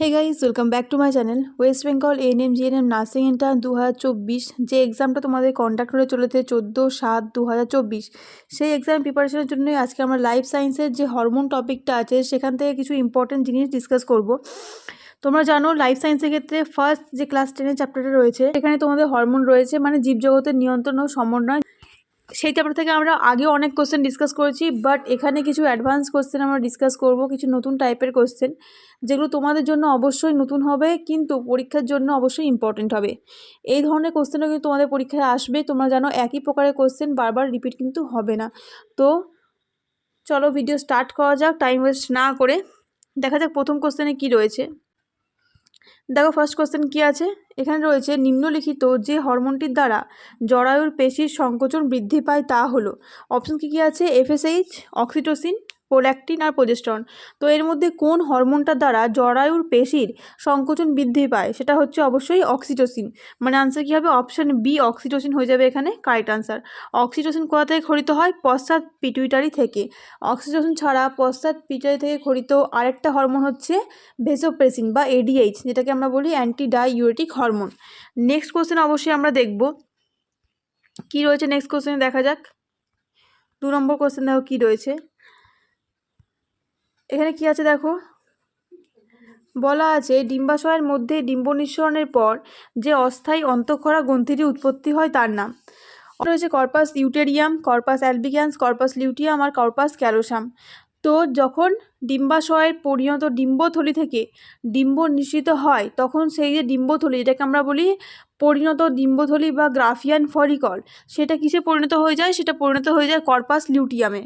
Hey guys welcome back to my channel West Bengal ANM GNM nursing intern দু যে এক্সামটা তোমাদের conduct হয়ে চলেছে চোদ্দ সাত দু সেই এক্সাম প্রিপারেশনের জন্যই আজকে আমরা লাইফ সায়েন্সের যে হরমোন টপিকটা আছে, সেখান থেকে কিছু ইম্পর্টেন্ট জিনিস ডিসকাস করব। তোমরা জানো লাইফ সায়েন্সের ক্ষেত্রে ফার্স্ট যে ক্লাস টেনের চ্যাপ্টারটা রয়েছে এখানে তোমাদের হরমোন রয়েছে মানে জীবজগতের নিয়ন্ত্রণ ও সমন্বয়। সেই চ্যাপ্টার থেকে আমরা আগেও অনেক কোশ্চেন ডিসকাস করেছি বাট এখানে কিছু অ্যাডভান্স কোশ্চেন আমরা ডিসকাস করব, কিছু নতুন টাইপের কোশ্চেন যেগুলো তোমাদের জন্য অবশ্যই নতুন হবে, কিন্তু পরীক্ষার জন্য অবশ্যই ইম্পর্টেন্ট হবে। এই ধরনের কোশ্চেনও কিন্তু তোমাদের পরীক্ষায় আসবে, তোমরা জানো একই প্রকারের কোশ্চেন বারবার রিপিট কিন্তু হবে না। তো চলো ভিডিও স্টার্ট করা যাক টাইম ওয়েস্ট না করে। দেখা যাক প্রথম কোশ্চেনে কি রয়েছে। দেখো ফার্স্ট কোশ্চেন কী আছে? এখানে রয়েছে, নিম্নলিখিত যে হরমোনটির দ্বারা জরায়ুর পেশির সংকোচন বৃদ্ধি পায় তা হলো। অপশন কী কী আছে? এফএসএইচ অক্সিটোসিন প্রোল্যাক্টিন আর প্রোজেস্ট্রন তো এর মধ্যে কোন হরমোনটার দ্বারা জরায়ুর পেশির সংকোচন বৃদ্ধি পায়? সেটা হচ্ছে অবশ্যই অক্সিটোসিন মানে আনসার কী হবে? অপশান বি অক্সিটোসিন হয়ে যাবে এখানে কারেক্ট আনসার অক্সিটোসিন কোথা থেকে খরিত হয়? পশ্চাৎ পিটুইটারি থেকে। অক্সিটোসিন ছাড়া পশ্চাৎ পিটুইটারি থেকে খরিত আরেকটা হরমোন হচ্ছে ভেসোপ্রেসিন বা এডিএইচ যেটাকে আমরা বলি anti diuretic hormone next question অবশ্যই আমরা দেখব। কি রয়েছে? নেক্সট কোশ্চেনে দেখা যাক। দু নম্বর কোশ্চেন দেখো কী রয়েছে। এখানে কি আছে দেখো? বলা আছে, ডিম্বাশয়ের মধ্যে ডিম্ব নিঃসরণের পর যে অস্থায়ী অন্তঃক্ষরা গ্রন্থিটি উৎপত্তি হয় তার নাম। রয়েছে corpus ইউটেরিয়াম corpus albicans corpus luteum আর কর্পাস ক্যালোসাম তো যখন ডিম্বাশয়ের পরিণত ডিম্বথলি থেকে ডিম্ব নিঃসৃত হয়, তখন সেই যে ডিম্বথলি, যেটাকে আমরা বলি পরিণত ডিম্বথলি বা গ্রাফিয়ান ফরিকল সেটা কিসে পরিণত হয়ে যায়? সেটা পরিণত হয়ে যায় কর্পাস লিউটিয়ামে।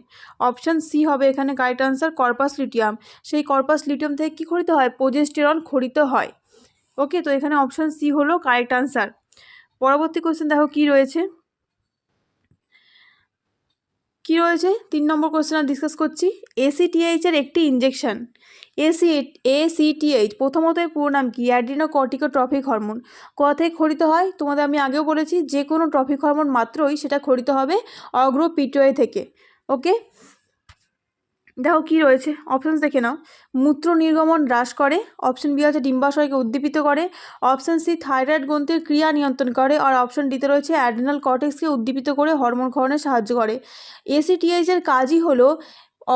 অপশান সি হবে এখানে কারেক্ট আনসার কর্পাস লিউটিয়াম। সেই কর্পাস লিউটিয়াম থেকে কী খরিত হয়? প্রোজেস্টেরন খরিত হয়। ওকে, তো এখানে অপশান সি হলো কারেক্ট আনসার পরবর্তী কোশ্চেন দেখো কী রয়েছে? কি রয়েছে? তিন নম্বর কোশ্চেন ডিসকাস করছি। এসিটিএইচের একটি ইঞ্জেকশন এসি এসিটিএইচ প্রথমত এর পুরো নাম কি? অ্যাড্রিনো কর্টিকোট্রফিক হরমোন কথে খরিত হয়? তোমাদের আমি আগেও বলেছি যে কোনো ট্রফিক হরমোন মাত্রই সেটা খরিত হবে অগ্র পিটোয়ে থেকে। ওকে দেখো কী রয়েছে? অপশানস দেখে নাও। মূত্র নির্গমন হ্রাস করে অপশন বি আছে ডিম্বাশয়কে উদ্দীপিত করে অপশান সি থাইরয়েড গ্রন্থির ক্রিয়া নিয়ন্ত্রণ করে, আর অপশন ডিতে রয়েছে অ্যাড্রিনাল কটেক্সকে উদ্দীপিত করে হরমোন ক্ষরণে সাহায্য করে। এসিটিএইচের কাজই হলো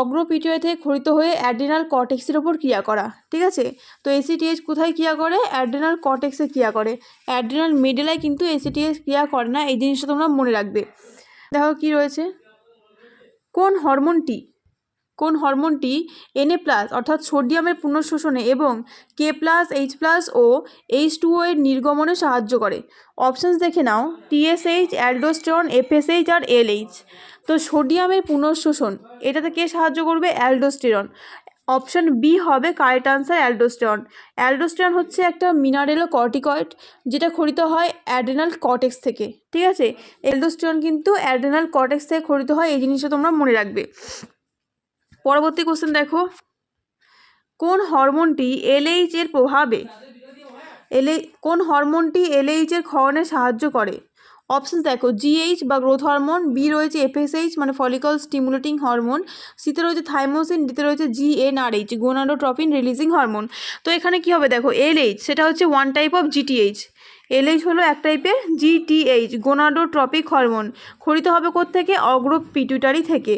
অগ্রপিটুয়ে থেকে খরিত হয়ে অ্যাড্রিনাল কটেক্সের ওপর ক্রিয়া করা, ঠিক আছে? তো এসিটিএইচ কোথায় ক্রিয়া করে? অ্যাড্রিনাল কটেক্সে ক্রিয়া করে। অ্যাড্রিনাল মিডেলায় কিন্তু এসিটিএইচ ক্রিয়া করে না, এই জিনিসটা তোমরা মনে রাখবে। দেখো কি রয়েছে? কোন হরমোনটি কোন হরমোনটি এনএ প্লাস অর্থাৎ সোডিয়ামের পুনঃশোষণে এবং কে প্লাস এইচ প্লাস ও এইচ টু এর নির্গমনে সাহায্য করে। অপশানস দেখে নাও। টিএসএইচ অ্যালডোস্টেরন এফএসএইচ আর এলএইচ তো সোডিয়ামের পুনঃশোষণ, এটাতে কে সাহায্য করবে? অ্যালডোস্টেরন অপশন বি হবে কারেক্ট আনসার অ্যালডোস্টেরন অ্যালডোস্টেরন হচ্ছে একটা মিনারেলো কর্টিকয়েড যেটা খরিত হয় অ্যাড্রেনাল কটেক্স থেকে। ঠিক আছে? অ্যালডোস্টেরন কিন্তু অ্যাড্রেনাল কটেক্স থেকে খরিত হয়, এই জিনিসটা তোমরা মনে রাখবে। পরবর্তী কোশ্চেন দেখো। কোন হরমোনটি এলএইচ এর প্রভাবে? এলএ কোন হরমোনটি এলএইচ এর সাহায্য করে? অপশন দেখো জিএইচ বা গ্রোথ হরমোন বি রয়েছে এফএসএইচ মানে ফলিকল স্টিমুলেটিং হরমোন সিতে রয়েছে থাইমোসিন ডিতে রয়েছে জিএনআরএইচ গোনাডোট্রপিন রিলিজিং হরমোন তো এখানে কি হবে দেখো এলএইচ সেটা হচ্ছে one type of GTH LH হলো এক টাইপের জিটিএইচ গোনাডোট্রপিক হরমোন। খরিত হবে থেকে অগ্র পিটুটারি থেকে।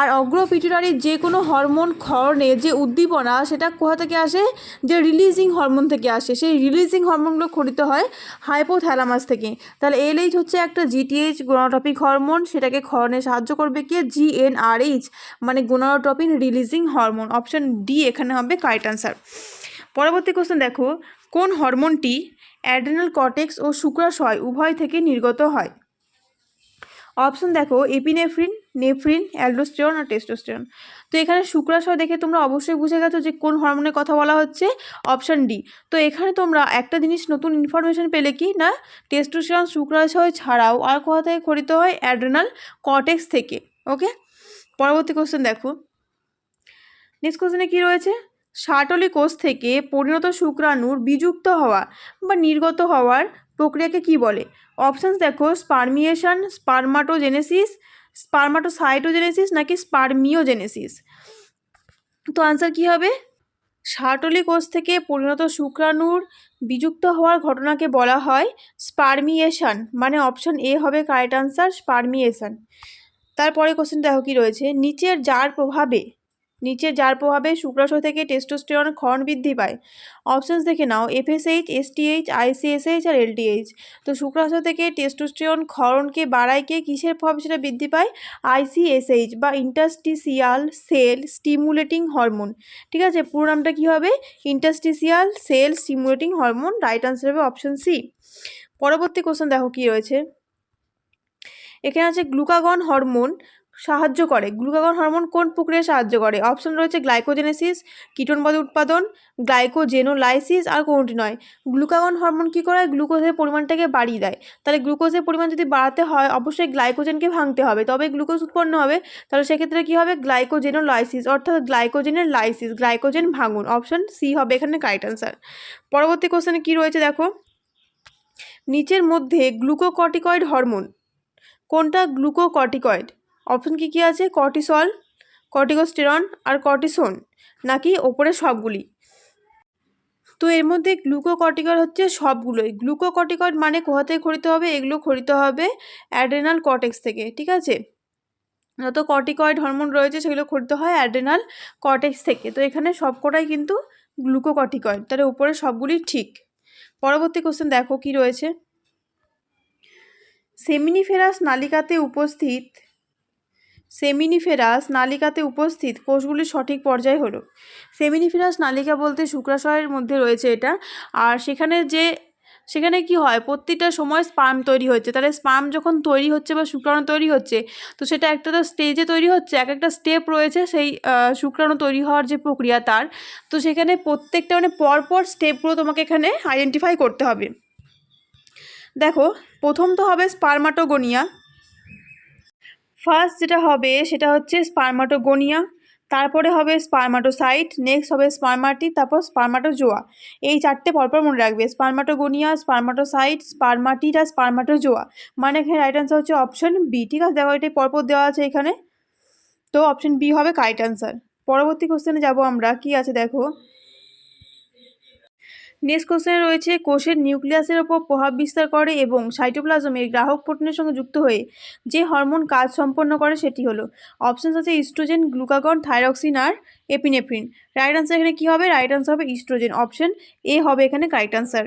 আর অগ্র পিটুটারির যে কোনো হরমোন ক্ষরণে যে উদ্দীপনা, সেটা কোথা থেকে আসে? যে রিলিজিং হরমোন থেকে আসে। সেই রিলিজিং হরমোনগুলো খরিত হয় হাইপোথ্যালামাস থেকে। তাহলে এলএইচ হচ্ছে একটা জিটিএইচ গোনাটপিক হরমোন। সেটাকে ক্ষরণে সাহায্য করবে কি? জিএনআরএইচ মানে gonadotropin releasing hormone option D এখানে হবে কারেক্ট আনসার পরবর্তী কোশ্চেন দেখো, কোন হরমোনটি অ্যাড্রেনাল কটেক্স ও শুক্রাশয় উভয় থেকে নির্গত হয়। অপশন দেখো, এপিনেফ্রিন, নেফ্রিন, অ্যালডোস্টেরন আর টেস্টোস্টেরন। তো এখানে শুক্রাশয় দেখে তোমরা অবশ্যই বুঝে গেছো যে কোন হরমোনের কথা বলা হচ্ছে, অপশান ডি। তো এখানে তোমরা একটা জিনিস নতুন ইনফরমেশন পেলে কি না, টেস্টোস্টেরন শুক্রাশয় ছাড়াও আর কোথা থেকে খরিত হয়? অ্যাড্রেনাল কর্টেক্স থেকে। ওকে পরবর্তী কোশ্চেন দেখো। নেক্সট কোশ্চেনে কী রয়েছে? ষাটলি কোষ থেকে পরিণত শুক্রাণুর বিযুক্ত হওয়া বা নির্গত হওয়ার প্রক্রিয়াকে কি বলে? অপশানস দেখো স্পারমিয়েশন স্পারমাটোজেনেসিস স্পারমাটোসাইটোজেনেসিস নাকি স্পারমিওজেনেসিস তো আনসার কি হবে? সার্টলি কোষ থেকে পরিণত শুক্রাণুর বিযুক্ত হওয়ার ঘটনাকে বলা হয় স্পার্মিয়েশন মানে অপশন এ হবে কারেক্ট আনসার স্পার্মিয়েশন তারপরে কোশ্চেন দেখো কি রয়েছে? নিচের যার প্রভাবে নিচের যার প্রভাবে শুক্রাশয় থেকে টেস্টোস্টেরন ক্ষরণ বৃদ্ধি পায়। অপশানস দেখে নাও এফএসএইচ এসটিএইচ আইসিএসএইচ আর এলটিএইচ তো শুক্রাশয় থেকে টেস্টোস্টেরন ক্ষরণকে বাড়ায় কে? কিসের প্রভাবে সেটা বৃদ্ধি পায়? আইসিএসএইচ বা ইন্টাস্টিসিয়াল সেল স্টিমুলেটিং হরমোন ঠিক আছে? পুরো নামটা কী হবে? Interstitial cell stimulating hormone right answer হবে অপশন সি পরবর্তী কোশ্চেন দেখো কী রয়েছে। এখানে আছে গ্লুকাগন হরমোন সাহায্য করে। গ্লুকাগন হরমোন কোন প্রক্রিয়ায় সাহায্য করে? অপশন রয়েছে গ্লাইকোজেনেসিস কিটোনবাদ উৎপাদন, গ্লাইকোজেনোলাইসিস আর কোনটি নয়। গ্লুকাগন হরমোন কী করে? গ্লুকোজের পরিমাণটাকে বাড়িয়ে দেয়। তাহলে গ্লুকোজের পরিমাণ যদি বাড়াতে হয়, অবশ্যই গ্লাইকোজেনকে ভাঙতে হবে। তবে গ্লুকোজ উৎপন্ন হবে, তাহলে সেক্ষেত্রে কী হবে? গ্লাইকোজেনোলাইসিস, অর্থাৎ গ্লাইকোজেনের লাইসিস গ্লাইকোজেন ভাঙুন। অপশন সি হবে এখানে কারেক্ট আনসার পরবর্তী কোশ্চেনে কী রয়েছে দেখো? নিচের মধ্যে গ্লুকোকর্টিকয়েড হরমোন। কোনটা গ্লুকোকর্টিকয়েড? অপশন কী কী আছে? কর্টিসল, কর্টিকোস্টেরন আর কর্টিসোন, নাকি ওপরে সবগুলি? তো এর মধ্যে গ্লুকোকর্টিকয়েড হচ্ছে সবগুলোই গ্লুকোকর্টিকয়েড মানে কোথা থেকে খরিতে হবে? এগুলো খরিতে হবে অ্যাড্রেনাল কর্টেক্স থেকে, ঠিক আছে? যত কর্টিকয়েড হরমোন রয়েছে, সেগুলো খরিতে হয় অ্যাড্রেনাল কর্টেক্স থেকে। তো এখানে সবকটাই কিন্তু গ্লুকোকর্টিকয়েড। তাহলে উপরে সবগুলি ঠিক। পরবর্তী কোশ্চেন দেখো কি রয়েছে? সেমিনিফেরাস নালিকাতে উপস্থিত সেমিনিফেরাস নালিকাতে উপস্থিত কোষগুলির সঠিক পর্যায় হলো। সেমিনিফেরাস নালিকা বলতে শুক্রাশয়ের মধ্যে রয়েছে এটা। আর সেখানে যে, সেখানে কি হয়? প্রত্যেকটা সময় স্পাম তৈরি হচ্ছে। তাহলে স্পাম যখন তৈরি হচ্ছে বা শুক্রাণু তৈরি হচ্ছে, তো সেটা একটা তো স্টেজে তৈরি হচ্ছে, এক একটা স্টেপ রয়েছে সেই শুক্রাণু তৈরি হওয়ার যে প্রক্রিয়া তার। তো সেখানে প্রত্যেকটা মানে পরপর স্টেপগুলো তোমাকে এখানে আইডেন্টিফাই করতে হবে। দেখো, প্রথম তো হবে স্পারমাটোগোনিয়া ফার্স্ট যেটা হবে সেটা হচ্ছে স্পারমাটোগোনিয়া তারপরে হবে স্পারমাটোসাইট নেক্সট হবে স্পারমাটি তারপর স্পারমাটোজোয়া এই চারটে পরপর মনে রাখবে স্পারমাটোগোনিয়া স্পারমাটোসাইট আর স্পারমাটোজোয়া মানে এখানে রাইট আনসার হচ্ছে অপশন বি ঠিক আছে? দেখো এটাই পরপর দেওয়া আছে এখানে। তো অপশন বি হবে কারেক্ট আনসার পরবর্তী কোশ্চেনে যাব আমরা, কি আছে দেখো? নেক্সট কোশ্চেনে রয়েছে, কোষের নিউক্লিয়াসের ওপর প্রভাব বিস্তার করে এবং সাইটোপ্লাজমের গ্রাহক প্রোটিনের সঙ্গে যুক্ত হয়ে যে হরমোন কাজ সম্পন্ন করে সেটি হলো। অপশানস আছে ইস্ট্রোজেন, গ্লুকাগন, থাইরক্সিন আর এপিনেফ্রিন। রাইট আনসার এখানে কী হবে? রাইট আনসার হবে ইস্ট্রোজেন। অপশন এ হবে এখানে কারেক্ট আনসার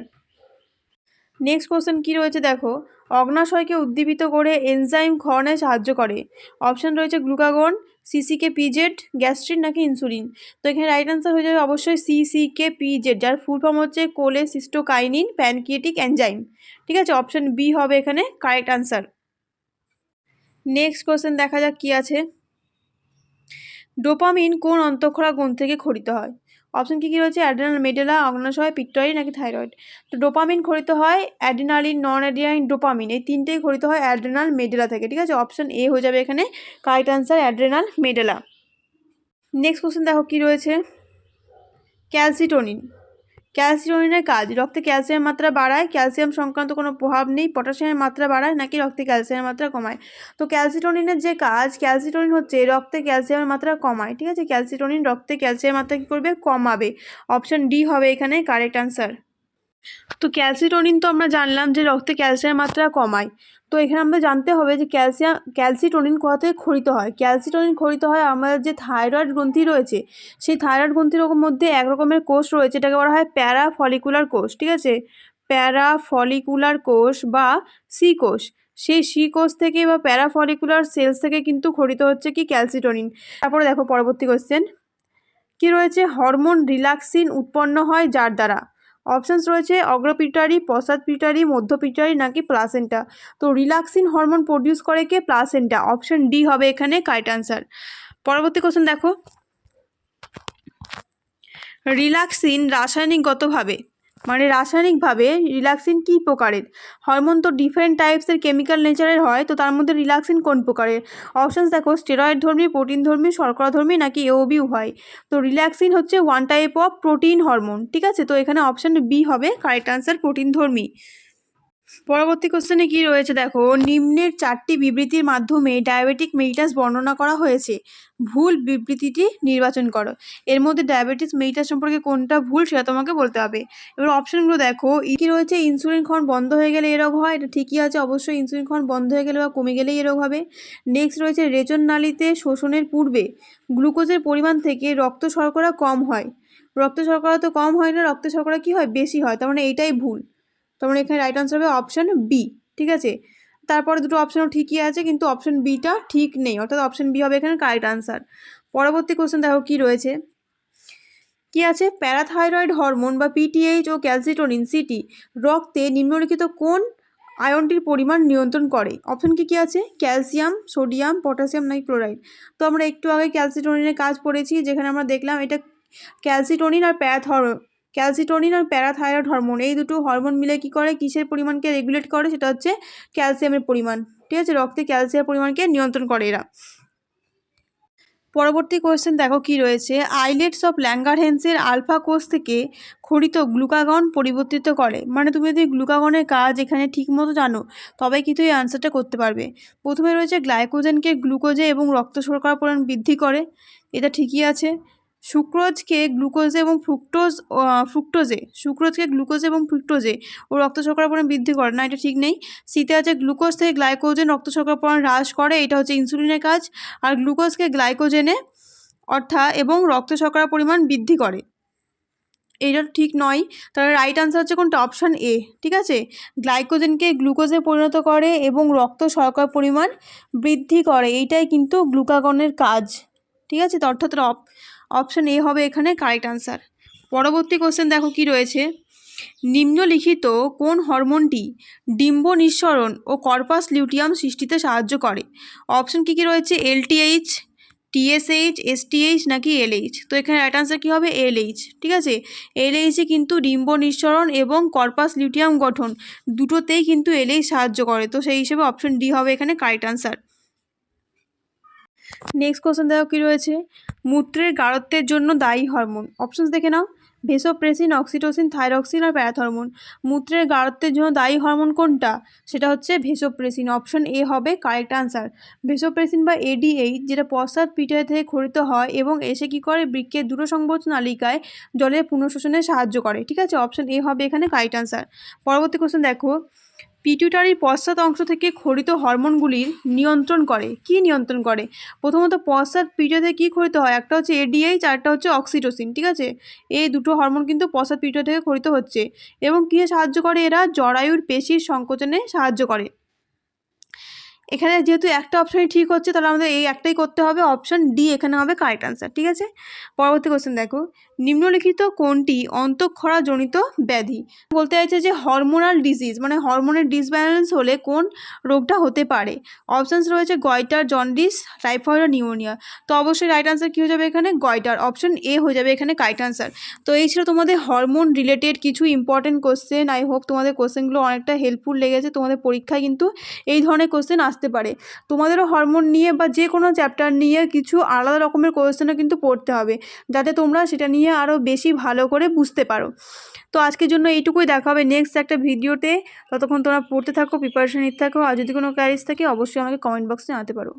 নেক্সট কোশ্চেন কী রয়েছে? দেখো, অগ্নাশয়কে উদ্দীপিত করে এনজাইম ক্ষরণে সাহায্য করে। অপশান রয়েছে গ্লুকাগন সিসিকে পিজেড গ্যাস্ট্রিন নাকি ইনসুলিন তো এখানে রাইট আনসার হয়ে যাবে অবশ্যই সিসিকে পিজেড যার ফুল ফর্ম হচ্ছে কোলে সিস্টোকাইনিন প্যানকিয়েটিক এনজাইম ঠিক আছে? অপশান বি হবে এখানে কারেক্ট আনসার নেক্সট কোয়েশ্চেন দেখা যাক কী আছে। ডোপামিন কোন অন্তঃক্ষরা গুণ থেকে খরিত হয়? অপশন কী কী রয়েছে? অ্যাড্রেনাল মেডেলা অগ্নাশয় পিট্টরি নাকি থাইরয়েড তো ডোপামিন খরিত হয় অ্যাডিনালিন নন অ্যাডিনালিন ডোপামিন এই তিনটেই খরিত হয় অ্যাড্রেনাল মেডেলা থেকে, ঠিক আছে? অপশন এ হয়ে যাবে এখানে correct answer adrenal medulla next question দেখো কী রয়েছে? ক্যালসিটোনিন ক্যালসিটোনিনের কাজ, রক্তে ক্যালসিয়ামের মাত্রা বাড়ায়, ক্যালসিয়াম সংক্রান্ত কোনো প্রভাব নেই, পটাশিয়ামের মাত্রা বাড়ায় নাকি রক্তে ক্যালসিয়ামের মাত্রা কমায়? তো ক্যালসিটোনিনের যে কাজ, ক্যালসিটোনিন হচ্ছে রক্তে ক্যালসিয়ামের মাত্রা কমায়, ঠিক আছে? ক্যালসিটোনিন রক্তে ক্যালসিয়ামের মাত্রা কী করবে? কমাবে। অপশান ডি হবে এখানে কারেক্ট আনসার তো ক্যালসিটোনিন তো আমরা জানলাম যে রক্তে ক্যালসিয়ামের মাত্রা কমায়। তো এখানে আমাদের জানতে হবে যে ক্যালসিয়াম ক্যালসিটোনিন কোথা থেকে খরিত হয়? ক্যালসিটোনিন খরিত হয় আমাদের যে থাইরয়েড গ্রন্থি রয়েছে, সেই থাইরয়েড গ্রন্থির মধ্যে এক রকমের কোষ রয়েছে, এটাকে বলা হয় প্যারা ফলিকুলার কোষ, ঠিক আছে? প্যারা ফলিকুলার কোষ বা সি কোষ। সেই সি কোষ থেকে বা প্যারা ফলিকুলার সেলস থেকে কিন্তু খরিত হচ্ছে কি ক্যালসিটোনিন তারপরে দেখো পরবর্তী কোশ্চেন কি রয়েছে? হরমোন রিল্যাক্সিন উৎপন্ন হয় যার দ্বারা? অপশানস রয়েছে অগ্রপিটারি পশ্চাৎ পিটারি মধ্য পিটারি নাকি প্লাসেন্টা তো রিল্যাক্সিন হরমোন প্রডিউস করে কে? প্লাসেন্টা অপশান ডি হবে এখানে কাইট আনসার পরবর্তী কোশ্চেন দেখো। রিল্যাক্সিন রাসায়নিকগতভাবে মানে রাসায়নিকভাবে রিল্যাক্সিন কী প্রকারের? হরমোন তো ডিফারেন্ট টাইপসের কেমিক্যাল নেচারের হয়, তো তার মধ্যে রিল্যাক্সিন কোন প্রকারের? অপশানস দেখো স্টেরয়েড ধর্মী প্রোটিন ধর্মী, শর্করা ধর্মী, নাকি এওবিউ হয়। তো রিল্যাক্সিন হচ্ছে one type of protein hormone ঠিক আছে? তো এখানে অপশান বি হবে কারেক্ট আনসার প্রোটিন ধর্মী। পরবর্তী কোশ্চেনে কি রয়েছে? দেখো, নিম্নের চারটি বিবৃতির মাধ্যমে ডায়াবেটিক মেইটাস বর্ণনা করা হয়েছে। ভুল বিবৃতিটি নির্বাচন করো। এর মধ্যে ডায়াবেটিস মেইটাস সম্পর্কে কোনটা ভুল সেটা তোমাকে বলতে হবে। এবার অপশনগুলো দেখো। কি রয়েছে? ইনসুলিন ক্ষরণ বন্ধ হয়ে গেলে এ রোগ হয়। এটা ঠিকই আছে, অবশ্যই ইনসুলিন ক্ষরণ বন্ধ হয়ে গেলে বা কমে গেলেই এ রোগ হবে। নেক্সট রয়েছে, রেচন নালীতে শোষণের পূর্বে গ্লুকোজের পরিমাণ থেকে রক্ত শর্করা কম হয়। রক্ত শর্করা তো কম হয় না, রক্ত শর্করা কি হয়? বেশি হয়। তার মানে এইটাই ভুল। তার মানে এখানে রাইট আনসার হবে অপশান বি ঠিক আছে? তারপরে দুটো অপশানও ঠিকই আছে, কিন্তু অপশান বিটা ঠিক নেই, অর্থাৎ অপশান বি হবে এখানে কারেক্ট আনসার পরবর্তী কোশ্চেন দেখো কি রয়েছে? কি আছে? প্যারাথাইরয়েড হরমোন বা পিটিএইচ ও ক্যালসিটোনিন সিটি রক্তে নিম্নলিখিত কোন আয়নটির পরিমাণ নিয়ন্ত্রণ করে? অপশন কি কি আছে? ক্যালসিয়াম সোডিয়াম পটাশিয়াম নাই ক্লোরাইড তো আমরা একটু আগে ক্যালসিটোনিনের কাজ পড়েছি, যেখানে আমরা দেখলাম এটা ক্যালসিটোনিন আর প্যারাথর ক্যালসিটোনিন আর প্যারাথাইরয়েড হরমোন, এই দুটো হরমোন মিলে কি করে? কিসের পরিমাণকে রেগুলেট করে? সেটা হচ্ছে ক্যালসিয়ামের পরিমাণ। ঠিক আছে? রক্তে ক্যালসিয়ামের পরিমাণকে নিয়ন্ত্রণ করে এরা। পরবর্তী কোয়েশ্চেন দেখো কি রয়েছে। আইলেটস অফ ল্যাঙ্গারহেন্সের আলফা কোষ থেকে খরিত গ্লুকাগন পরিবর্তিত করে। মানে তুমি যদি গ্লুকাগনের কাজ এখানে ঠিকমতো জানো তবে কিন্তু এই আনসারটা করতে পারবে। প্রথমে রয়েছে গ্লাইকোজেনকে গ্লুকোজে এবং রক্ত শর্করা পরিমাণ বৃদ্ধি করে। এটা ঠিকই আছে। সুক্রোজকে গ্লুকোজে এবং ফ্রুক্টোজ ফ্রুক্টোজে, সুক্রোজকে গ্লুকোজ এবং ফ্রুক্টোজে ও রক্ত শর্করা পরিমাণ বৃদ্ধি করে। না, এটা ঠিক নেই। শীতে আছে গ্লুকোজ থেকে গ্লাইকোজেন, রক্ত শর্করা পরিমাণ হ্রাস করে। এটা হচ্ছে ইনসুলিনের কাজ। আর গ্লুকোজকে গ্লাইকোজেনে অর্থাৎ এবং রক্ত শর্করা পরিমাণ বৃদ্ধি করে। এইটা ঠিক নয়। তাহলে রাইট আনসার হচ্ছে কোনটা? Option A. ঠিক আছে? গ্লাইকোজেনকে গ্লুকোজে পরিণত করে এবং রক্ত শর্করার পরিমাণ বৃদ্ধি করে। এইটাই কিন্তু গ্লুকাগনের কাজ। ঠিক আছে? অর্থাৎ অপশান এ হবে এখানে কারেক্ট আনসার পরবর্তী কোশ্চেন দেখো কি রয়েছে? নিম্নলিখিত কোন হরমোনটি ডিম্ব নিঃসরণ ও কর্পাস লিউটিয়াম সৃষ্টিতে সাহায্য করে? অপশন কী কী রয়েছে? এলটিএইচ টিএসএইচ এসটিএইচ নাকি এলএইচ তো এখানে রাইট আনসার কী হবে? এলএইচ ঠিক আছে? এলএইচে কিন্তু ডিম্ব নিঃসরণ এবং কর্পাস লিউটিয়াম গঠন দুটোতেই কিন্তু এলএইচ সাহায্য করে। তো সেই হিসেবে অপশন ডি হবে এখানে কারেক্ট আনসার নেক্সট কোশ্চেন দেখো কী রয়েছে? মূত্রের গাঢ়ত্বের জন্য দায়ী হরমোন অপশনস দেখে নাও। ভেসোপ্রেসিন অক্সিটোসিন থাইরক্সিন আর প্যারাথরমোন মূত্রের গাঢ়ত্বের জন্য দায়ী হরমোন কোনটা? সেটা হচ্ছে ভেসোপ্রেসিন অপশন এ হবে কারেক্ট আনসার ভেসোপ্রেসিন বা এডিএইচ যেটা পশ্চাৎ পিঠে থেকে খরিত হয় এবং এসে কি করে? বৃক্ষের দূরসংবোধ নালিকায় জলের পুনঃশোষণে সাহায্য করে। ঠিক আছে? অপশন এ হবে এখানে কারেক্ট আনসার পরবর্তী কোশ্চেন দেখো। পিটুইটারির পশ্চাৎ অংশ থেকে খরিত হরমোনগুলির নিয়ন্ত্রণ করে। কি নিয়ন্ত্রণ করে? প্রথমত পশ্চাৎ পিঠে কী খরিত হয়? একটা হচ্ছে এডিএইচ আর একটা হচ্ছে অক্সিটোসিন ঠিক আছে? এই দুটো হরমোন কিন্তু পশ্চাৎ পিঠে থেকে খরিত হচ্ছে। এবং কী সাহায্য করে এরা? জরায়ুর পেশির সংকোচনে সাহায্য করে। এখানে যেহেতু একটা অপশানই ঠিক হচ্ছে, তাহলে আমাদের এই একটাই করতে হবে। অপশান ডি এখানে হবে কারেক্ট আনসার ঠিক আছে? পরবর্তী কোশ্চেন দেখো। নিম্নলিখিত কোনটি অন্তঃক্ষরাজনিত ব্যাধি। বলতে চাইছে যে হরমোনাল ডিজিজ মানে হরমোনের ডিসব্যালেন্স হলে কোন রোগটা হতে পারে। অপশানস রয়েছে গয়টার জন্ডিস টাইফয়েড আর নিউমোনিয়া তো অবশ্যই রাইট আনসার কী হয়ে যাবে এখানে? গয়টার অপশন এ হয়ে যাবে এখানে কারেক্ট আনসার তো এই ছিল তোমাদের হরমোন রিলেটেড কিছু ইম্পর্টেন্ট কোশ্চেন আই হোপ তোমাদের কোশ্চেনগুলো অনেকটা হেল্পফুল লেগেছে। তোমাদের পরীক্ষায় কিন্তু এই ধরনের কোশ্চেন আসতে পারে। তোমাদেরও হরমোন নিয়ে বা যে কোনো চ্যাপ্টার নিয়ে কিছু আলাদা রকমের কোশ্চেনও কিন্তু পড়তে হবে। যাতে তোমরা সেটা নিয়ে আরও বেশি ভালো করে বুঝতে পারো। তো আজকের জন্য এইটুকুই দেখা হবে নেক্সট একটা ভিডিওতে। ততক্ষণ তোমরা পড়তে থাকো প্রিপারেশন নিতে থাকো, আর যদি কোনো ক্যারিজ থাকে, অবশ্যই আমাকে কমেন্ট বক্সে জানাতে পারো।